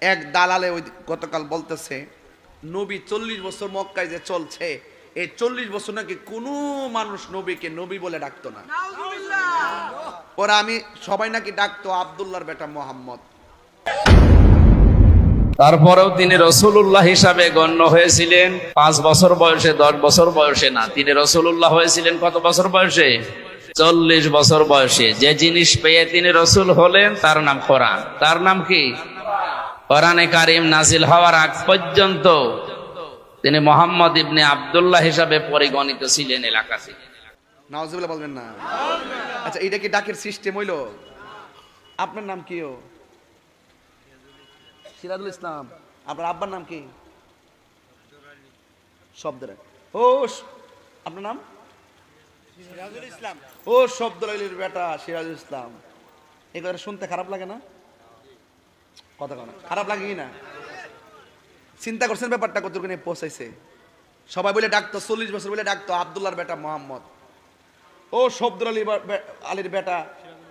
এক দালালে ওই গতকাল বলতেছে নবী চল্লিশ বছর মক্কায় যে চলছে এই চল্লিশ বছর নাকি কোনো মানুষ নবীকে নবী বলে ডাকতো না। ওরা আমি সবাই নাকি ডাকতো আবদুল্লাহর বেটা মোহাম্মদ। তারপরেও তিনি রসুল্লাহ হিসাবে গণ্য হয়েছিলেন। পাঁচ বছর বয়সে দশ বছর বয়সে না তিনি রসুল্লাহ হয়েছিলেন কত বছর বয়সে? চল্লিশ বছর বয়সে। যে জিনিস পেয়ে তিনি রসুল হলেন তার নাম কোরআন। তার নাম কি? কোরআনে কারিম নাজিল হওয়ার আগ পর্যন্ত তিনি মোহাম্মদ ইবনে আবদুল্লাহ হিসাবে পরিগণিত ছিলেন এলাকাতে। নওয়াজুবিল্লাহ বলবেন না। আচ্ছা এটা কি ডাকের সিস্টেম হইল? আপনার নাম কি ও? সিরাজুল ইসলাম। আপনার আব্বার নাম কি? শব্দরে ও আপনার নাম? ও শব্দর আলীর বেটা সিরাজুল ইসলাম। এই কথা শুনতে খারাপ লাগে না? কথা কনা খারাপ লাগে না। চিন্তা করছেন ব্যাপারটা কতটুকু নিয়ে পৌঁছাইছে সবাই বলে ডাকতো, চল্লিশ বছর বলে ডাকতো, আবদুল্লাহর বেটা মোহাম্মদ। ও শব্দর আলী আলীর বেটা,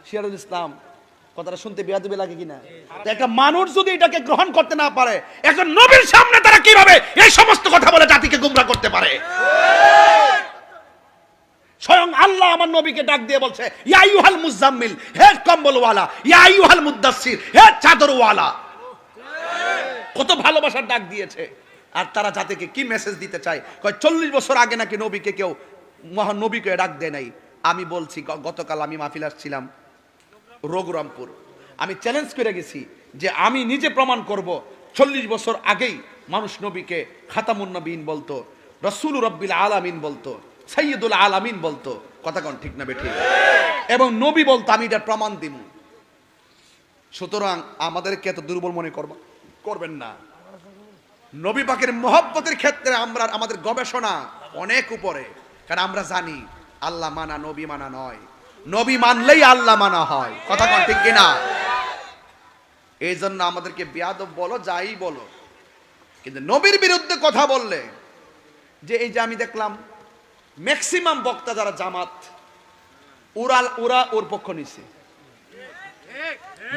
সিরাজুল ইসলাম। কথাটা শুনতে বিয়াদবি লাগে কিনা? একটা মানুষ যদি এটাকে গ্রহণ করতে না পারে একজন নবীর সামনে তারা কীভাবে এই সমস্ত কথা বলে জাতিকে গুমরা করতে পারে? স্বয়ং আল্লাহ আমার নবীকে ডাক দিয়ে বলছে, ইয়া ইউহাল মুজাম্মিল, হে কম্বলওয়ালা, ইয়া ইউহাল মুদাসসির, হে চাদরওয়ালা। কত ভালোবাসার ডাক দিয়েছে। আর তারা জাতিকে কি মেসেজ দিতে চায়? কয়, চল্লিশ বছর আগে নাকি নবীকে কেউ মহান নবীকে ডাক দেয় নাই। আমি বলছি গতকাল আমি মাহফিল আসছিলাম রঘুরামপুর। আমি চ্যালেঞ্জ করে গেছি যে আমি নিজে প্রমাণ করব, চল্লিশ বছর আগেই মানুষ নবীকে খাতামুন নবীন বলতো রসুল রব্বিল আলামিন বলতো সৈয়দুল আলামিন বলতো। কথা কোন ঠিক না বেঠিক এবং নবী বলতো, আমি এটার প্রমাণ দিব সুতরাং আমাদেরকে এত দুর্বল মনে করব। করবেন না। নবী পাকের মহব্বতের ক্ষেত্রে আমরা আমাদের গবেষণা অনেক উপরে, কারণ আমরা জানি আল্লাহ মানা, নবী মানা নয়। নবী মানলেই আল্লাহ মানা হয়। কথা কন ঠিক কিনা? এই জন্য আমাদেরকে বিয়াদব বলো, যাই বলো। কিন্তু নবীর বিরুদ্ধে কথা বললে, যে এই যে আমি দেখলাম ম্যাক্সিমাম বক্তা যারা জামাত, ওরা উরা ওর পক্ষ নিছে।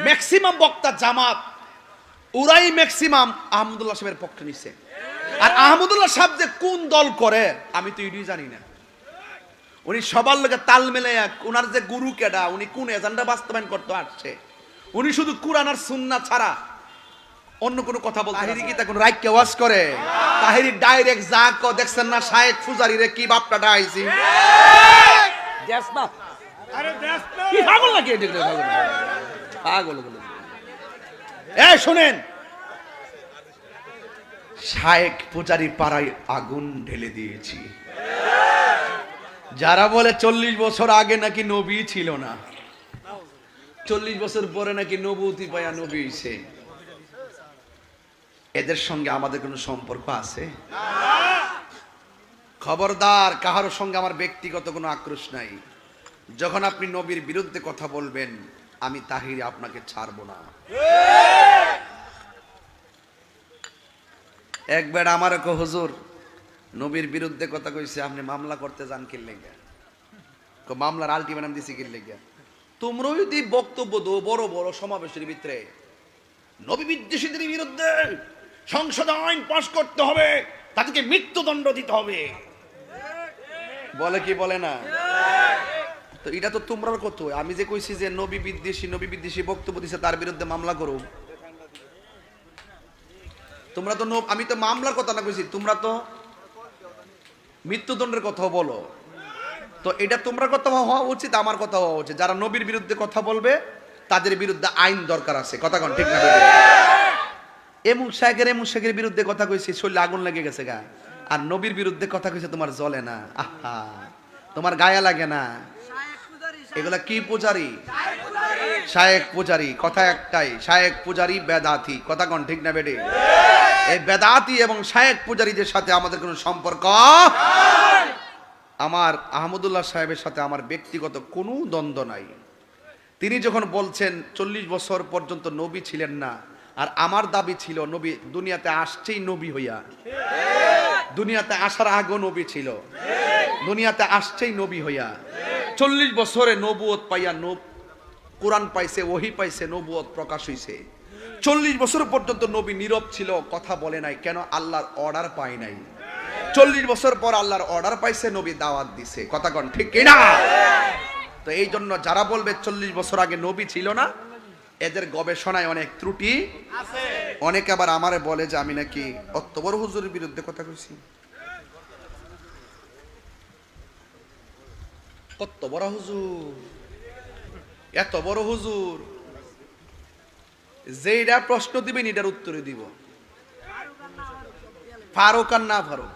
ম্যাক্সিমাম বক্তা জামাত ওরাই ম্যাক্সিমাম আহমদুল্লাহ সাহেবের পক্ষে নিছে। আর আহমদুল্লাহ সাহেব যে কোন দল করে আমি তো এটাই জানি না। উনি সবার লোকে তাল মেলে ওনার যে গুরু কেডা উনি কোন এজেন্ডা বাস্তবায়ন করতে আসছে। উনি শুধু কুরআন আর সুন্না ছাড়া অন্য কোনো কথা বলতে তাহিরি কি তা কোন রাইটকে ওয়াশ করে? তাহিরি ডাইরেক্ট যা ক দেখছেন না শায়েক ফুজারি রে কি বাপটা ডাইছি? দেখ না। আরে দেখ না। কি পাগল নাকি এটা পাগল পাগল পাগল। এ শুনেন। শায়েক পূজারি পাড়ায় আগুন ঢেলে দিয়েছি। যারা বলে চল্লিশ বছর আগে নাকি নবী ছিল না, চল্লিশ বছর পরে নাকি নবুতি পায়া নবী হইছে। এদের সঙ্গে আমাদের কোনো সম্পর্ক আছে? খবরদার কাহার সঙ্গে আমার ব্যক্তিগত কোনো আক্রোশ নাই। যখন আপনি নবীর বিরুদ্ধে কথা বলবেন আমি তাহির আপনাকে ছাড়বো না। একবার আমার কো, হুজুর, নবীর বিরুদ্ধে কথা কইছে, আপনি মামলা করতে যান কি লেগে? কো, মামলার আলটিমেটাম দিছি কি লেগে? তোমরাও যদি বক্তব্য দো বড় বড় সমাবেশের ভিতরে, নবী বিদ্বেষীদের বিরুদ্ধে সংসদ আইন পাশ করতে হবে, তাদেরকে মৃত্যুদণ্ড দিতে হবে। বলে কি বলে না? তো এটা তো তোমরাও কত আমি যে কইছি যে নবী বিদ্বেষী নবী বিদ্বেষী বক্তব্য দিছে, তার বিরুদ্ধে মামলা করো। তোমরা তো আমি তো মামলার কথা না কইছি, তোমরা তো মৃত্যুদণ্ডের কথা বলো। তো এটা তোমরা কথা হওয়া উচিত, আমার কথা হওয়া উচিত। যারা নবীর বিরুদ্ধে কথা বলবে, তাদের বিরুদ্ধে আইন দরকার আছে। কথা কন, ঠিক না বেঠিক? এমুক শাহের এমুক শাহের বিরুদ্ধে কথা কইছি, শরীরে আগুন লেগে গেছে গা। আর নবীর বিরুদ্ধে কথা কইছে, তোমার জ্বলে না। আহা, তোমার গায়ে লাগে না। এগুলা কি পূজারি? শায়েক পূজারি, কথা একটাই, শায়েক পূজারি বেদাতি কথা কোন ঠিক না বেটে এই বেদাতি এবং শায়েক পূজারীদের সাথে আমাদের কোনো সম্পর্ক? আমার আহমদুল্লাহ সাহেবের সাথে আমার ব্যক্তিগত কোনো দ্বন্দ্ব নাই। তিনি যখন বলছেন, চল্লিশ বছর পর্যন্ত নবী ছিলেন না, আর আমার দাবি ছিল নবী, দুনিয়াতে আসছেই নবী হইয়া। দুনিয়াতে আসার আগেও নবী ছিল। দুনিয়াতে আসছেই নবী হইয়া। চল্লিশ বছরে নবুয়ত পাইয়া নব কোরআন পাইছে ওহি পাইছে নবুয়ত প্রকাশ হইছে। চল্লিশ বছর পর্যন্ত নবী নীরব ছিল কথা বলে নাই কেন আল্লাহর অর্ডার পায় নাই। চল্লিশ বছর পর আল্লাহর অর্ডার পাইছে নবী দাওয়াত দিছে। কথা কন ঠিক কিনা তো এই জন্য যারা বলবে চল্লিশ বছর আগে নবী ছিল না এদের গবেষণায় অনেক ত্রুটি। অনেকে আবার আমারে বলে যে আমি নাকি অত বড় হুজুরের বিরুদ্ধে কথা কইছি। কত বড় হুজুর? এত বড় হুজুর। যেটা প্রশ্ন দিবেন এটার উত্তরে দিব। ফারুক আর না ফারুক?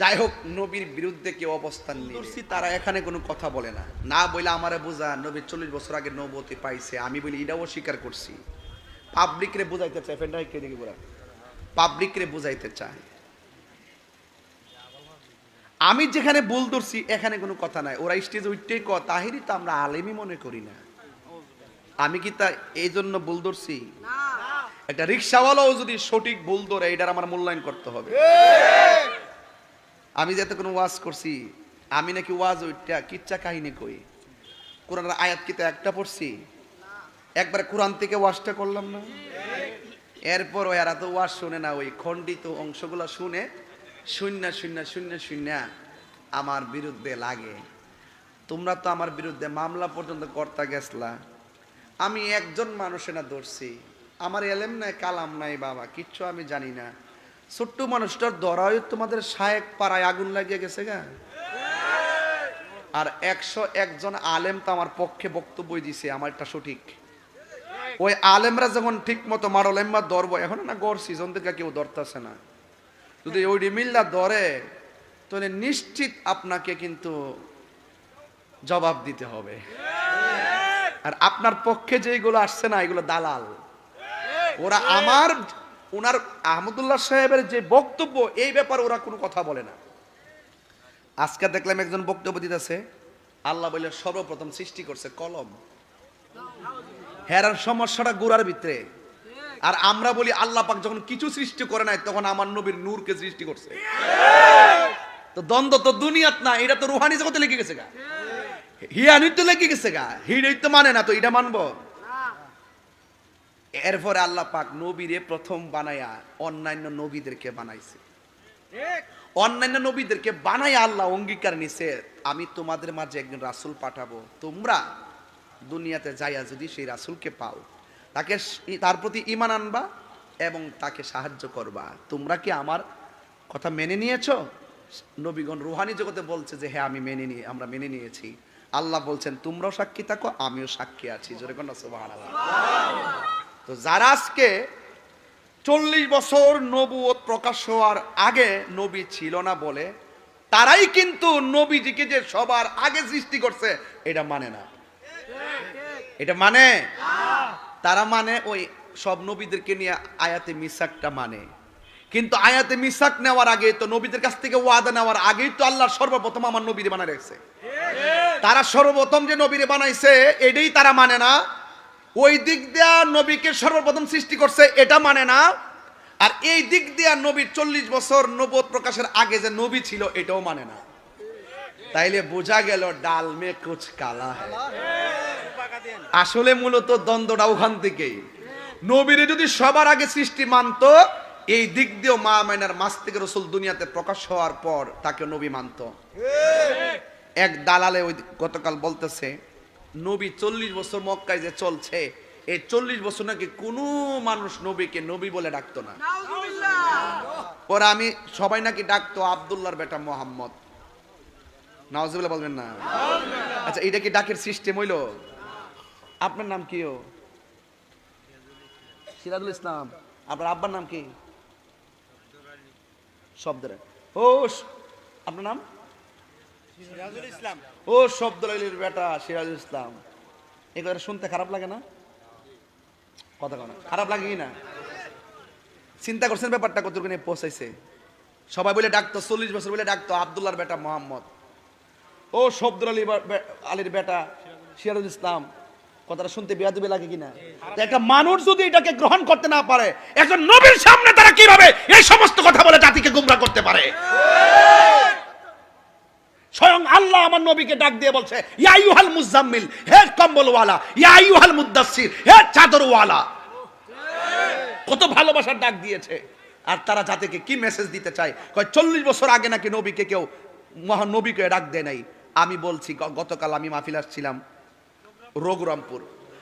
যাই হোক নবীর বিরুদ্ধে কেউ অবস্থান নিয়ে তারা এখানে কোনো কথা বলে না। না বলে আমারে বোঝা নবী চল্লিশ বছর আগে নবতী পাইছে আমি বলি এটাও স্বীকার করছি। পাবলিক রে বুঝাইতে চায় ফেন্ডা কে দেখি বলা পাবলিক রে বুঝাইতে চায়। আমি যেখানে ভুল ধরছি এখানে কোনো কথা নাই। ওরা স্টেজে উঠতেই ক তাহিরি তো আমরা আলেমই মনে করি না। আমি কি তা এই জন্য ভুল ধরছি? একটা রিক্সাওয়ালাও যদি সঠিক ভুল ধরে এটার আমার মূল্যায়ন করতে হবে। আমি যাতে কোনো ওয়াজ করছি আমি নাকি ওয়াজ ওইটা কিচ্ছা কাহিনী কই। কোরআনের আয়াত কিতা একটা পড়ছি? একবার কোরআন থেকে ওয়াজটা করলাম না? এরপর এরা তো ওয়াজ শুনে না ওই খণ্ডিত অংশগুলো শুনে শূন্য শূন্য শূন্য শূন্য আমার বিরুদ্ধে লাগে। তোমরা তো আমার বিরুদ্ধে মামলা পর্যন্ত কর্তা গেছলা। আমি একজন মানুষে না ধরছি। আমার এলেম নাই, কালাম নাই বাবা, কিচ্ছু আমি জানি না। ছোট্ট মানুষটার দরায় তোমাদের শায়েক পাড়ায় আগুন লাগিয়ে গেছে গা। আর একশো একজন আলেম তো আমার পক্ষে বক্তব্য দিছে আমার এটা সঠিক। ওই আলেমরা যখন ঠিক মতো মারলেম্মা ধরবো, এখন না গড় সিজন থেকে কেউ ধরতেছে না। যদি ওই মিল্লা ধরে, তাহলে নিশ্চিত আপনাকে কিন্তু জবাব দিতে হবে। আর আপনার পক্ষে যেগুলো আসছে না, এগুলো দালাল। ওরা আমার, ওনার আহমদুল্লাহ সাহেবের যে বক্তব্য, এই ব্যাপারে ওরা কোনো কথা বলে না। আজকে দেখলাম একজন বক্তব্য দিতেছে, আল্লাহ বলে সর্বপ্রথম সৃষ্টি করছে কলম। হেরার সমস্যাটা গোড়ার ভিতরে। আর আমরা বলি আল্লাহ পাক যখন কিছু সৃষ্টি করে নাই, তখন আমার নবীর নূরকে সৃষ্টি করছে। তো দ্বন্দ্ব তো দুনিয়াত না, এটা তো রুহানি জগতে লেগে গেছে গা। হিয়ানি তো লেগে গেছে গা। হিড়ই তো মানে না, তো এটা মানবো। এরপরে আল্লাহ পাক নবীরে প্রথম বানায়া অন্যান্য নবীদেরকে বানাইছে। অন্যান্য নবীদেরকে বানায় আল্লাহ অঙ্গীকার নিছে, আমি তোমাদের মাঝে একজন রাসূল পাঠাবো। তোমরা দুনিয়াতে যাইয়া যদি সেই রাসূলকে পাও তাকে তার প্রতি ঈমান আনবা এবং তাকে সাহায্য করবা। তোমরা কি আমার কথা মেনে নিয়েছো? নবীগণ রুহানি জগতে বলছে যে হ্যাঁ আমি মেনে নিয়ে আমরা মেনে নিয়েছি। আল্লাহ বলছেন, তোমরাও সাক্ষী থাকো, আমিও সাক্ষী আছি। জোরে তো যারা আজকে চল্লিশ বছর নবুয়ত প্রকাশ হওয়ার আগে নবী ছিল না বলে, তারাই কিন্তু নবীজিকে যে সবার আগে সৃষ্টি করছে, এটা মানে না। এটা মানে? তারা মানে ওই সব নবীদেরকে নিয়ে আয়াতে মিসাকটা মানে। কিন্তু আয়াতে মিসাক নেওয়ার আগে তো নবীদের কাছ থেকে ওয়াদা নেওয়ার আগেই তো আল্লাহ সর্বপ্রথম আমার নবীরে বানায় রেখেছে। তারা সর্বপ্রথম যে নবীরে বানাইছে, এটাই তারা মানে না। ওই দিক দিয়া নবীকে সর্বপ্রথম সৃষ্টি করছে, এটা মানে না। আর এই দিক দিয়া নবীর চল্লিশ বছর নবদ প্রকাশের আগে যে নবী ছিল, এটাও মানে না। তাইলে বোঝা গেল ডাল মে কুচ কালা হ্যায়। আসলে মূলত দ্বন্দ্বটা ওখান থেকেই। নবীরে যদি সবার আগে সৃষ্টি মানতো এই দিক দিয়েও মা মাইনার মাস থেকে রসুল দুনিয়াতে প্রকাশ হওয়ার পর তাকে নবী মানতো। এক দালালে ওই গতকাল বলতেছে নবী চল্লিশ বছর মক্কায় যে চলছে এই চল্লিশ বছর নাকি কোনো মানুষ নবীকে নবী বলে ডাকতো না। পরে আমি সবাই নাকি ডাকতো আবদুল্লাহর বেটা মোহাম্মদ। নওয়াজুল্লাহ বলবেন না? আচ্ছা এটা কি ডাকের সিস্টেম হইল? আপনার নাম কি ও? সিরাজুল ইসলাম। আপনার আব্বার নাম কি? শব্দের ও আপনার নাম? ও শব্দুল আলীর বেটা সিরাজুল ইসলাম। এগুলো শুনতে খারাপ লাগে না? কথা কথা খারাপ লাগে কি না? চিন্তা করছেন ব্যাপারটা কতটুকু পৌঁছাইছে? সবাই বলে ডাকতো চল্লিশ বছর বলে ডাকতো আবদুল্লাহর বেটা মোহাম্মদ। ও শব্দুল আলী আলীর বেটা সিরাজুল ইসলাম। কথাটা শুনতে বেয়াদুবি লাগে কিনা? একটা মানুষ যদি এটাকে গ্রহণ করতে না পারে, একজন নবীর সামনে তারা কীভাবে এই সমস্ত কথা বলে জাতিকে গুমরা করতে পারে? স্বয়ং আল্লাহ আমার নবীকে ডাক দিয়ে বলছে ইয়াইহাল মুজাম্মিল, হে কম্বলওয়ালা ইয়াইহাল মুদাসসির, হে চাদরওয়ালা। কত ভালোবাসার ডাক দিয়েছে। আর তারা জাতিকে কি মেসেজ দিতে চায়? কয়, চল্লিশ বছর আগে নাকি নবীকে কেউ, মহান নবীকে ডাক দেয় নাই। আমি বলছি গতকাল আমি মাহফিল আসছিলাম। রঘুরামপুর।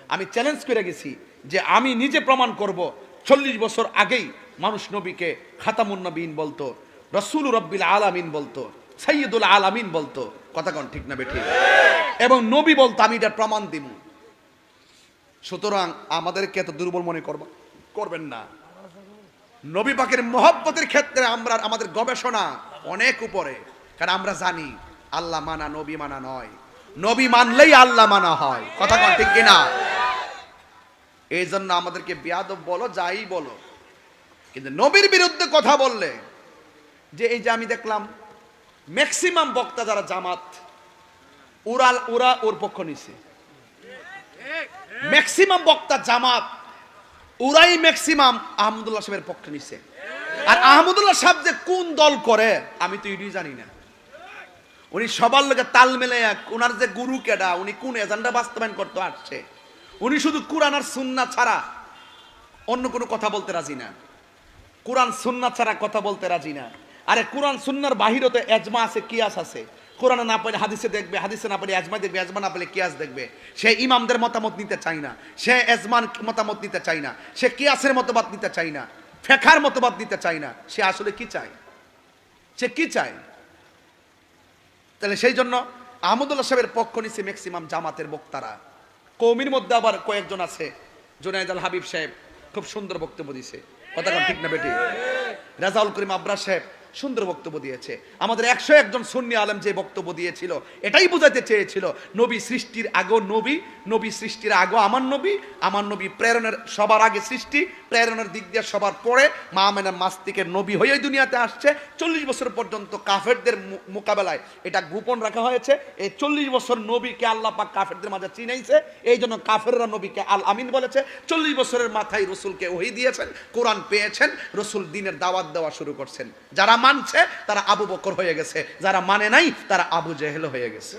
আমি চ্যালেঞ্জ করে গেছি যে আমি নিজে প্রমাণ করব, চল্লিশ বছর আগেই মানুষ নবীকে খাতামুন নবীন বলতো, রসুল রব্বিল আলামিন বলতো সৈয়দুল আলামিন বলতো। কথা কন ঠিক না বেঠিক? এবং নবী বলতো, আমি এটা প্রমাণ দিব সুতরাং আমাদেরকে এত দুর্বল মনে করবা করবেন না। নবী পাকের মহব্বতের ক্ষেত্রে আমরা আমাদের গবেষণা অনেক উপরে। কারণ আমরা জানি, আল্লাহ মানা, নবী মানা নয়। নবী মানলেই আল্লাহ মানা হয়। কথা কন ঠিক কিনা? এই জন্য আমাদেরকে বিয়াদব বলো, যাই বলো। কিন্তু নবীর বিরুদ্ধে কথা বললে, যে এই যে আমি দেখলাম ম্যাক্সিমাম বক্তা যারা জামাত, উড়াল ওরা ওর পক্ষ নিছে। ম্যাক্সিমাম বক্তা জামাত ওরাই ম্যাক্সিমাম আহমদুল্লাহ সাহেবের পক্ষে নিছে। আর আহমদুল্লাহ সাহেব যে কোন দল করে, আমি তো এটাই জানি না। উনি সবার লোকে তাল মেলে ওনার যে গুরু কেডা, উনি কোন এজেন্ডা বাস্তবায়ন করতে আসছে? উনি শুধু কোরআন আর সুন্না ছাড়া অন্য কোনো কথা বলতে রাজি না। কোরআন সুন্না ছাড়া কথা বলতে রাজি না। আরে কোরআন সুন্নার বাহিরতে এজমা আছে, কিয়াস আছে। কোরআনে না পেলে হাদিসে দেখবে, হাদিসে না পেলে এজমা দেখবে, এজমা না পেলে কিয়াস দেখবে। সে ইমামদের মতামত নিতে চায় না। সে এজমান মতামত নিতে চায় না। সে কিয়াসের মতবাদ নিতে চায় না। ফেখার মতবাদ নিতে চায় না। সে আসলে কি চায়? সে কি চায়? তাহলে সেই জন্য আহমদুল্লাহ সাহেবের পক্ষ নিচ্ছে ম্যাক্সিমাম জামাতের বক্তারা। কৌমির মধ্যে আবার কয়েকজন আছে জুনায়দ আল হাবিব সাহেব, খুব সুন্দর বক্তব্য দিছে। কথা ঠিক না বেটি? রাজাউল করিম আব্রাস সাহেব সুন্দর বক্তব্য দিয়েছে। আমাদের একশো একজন সুন্নি আলম যে বক্তব্য দিয়েছিল, এটাই বোঝাতে চেয়েছিল, নবী সৃষ্টির আগো নবী নবী সৃষ্টির আগো আমার নবী আমার নবী প্রেরণের সবার আগে সৃষ্টি, প্রেরণের দিক দিয়ে সবার পরে মা মেনার মাস্তিকের নবী হয়েই দুনিয়াতে আসছে। চল্লিশ বছর পর্যন্ত কাফেরদের মোকাবেলায় এটা গোপন রাখা হয়েছে। এই চল্লিশ বছর নবীকে আল্লাহ পাক কাফেরদের মাঝে চিনাইছে। এই জন্য কাফেররা নবীকে আল আমিন বলেছে। চল্লিশ বছরের মাথায় রসুলকে ওহি দিয়েছেন, কোরআন পেয়েছেন, রসুল দিনের দাওয়াত দেওয়া শুরু করছেন। যারা মানছে তারা আবু বকর হয়ে গেছে। যারা মানে নাই তারা আবু জেহেল হয়ে গেছে।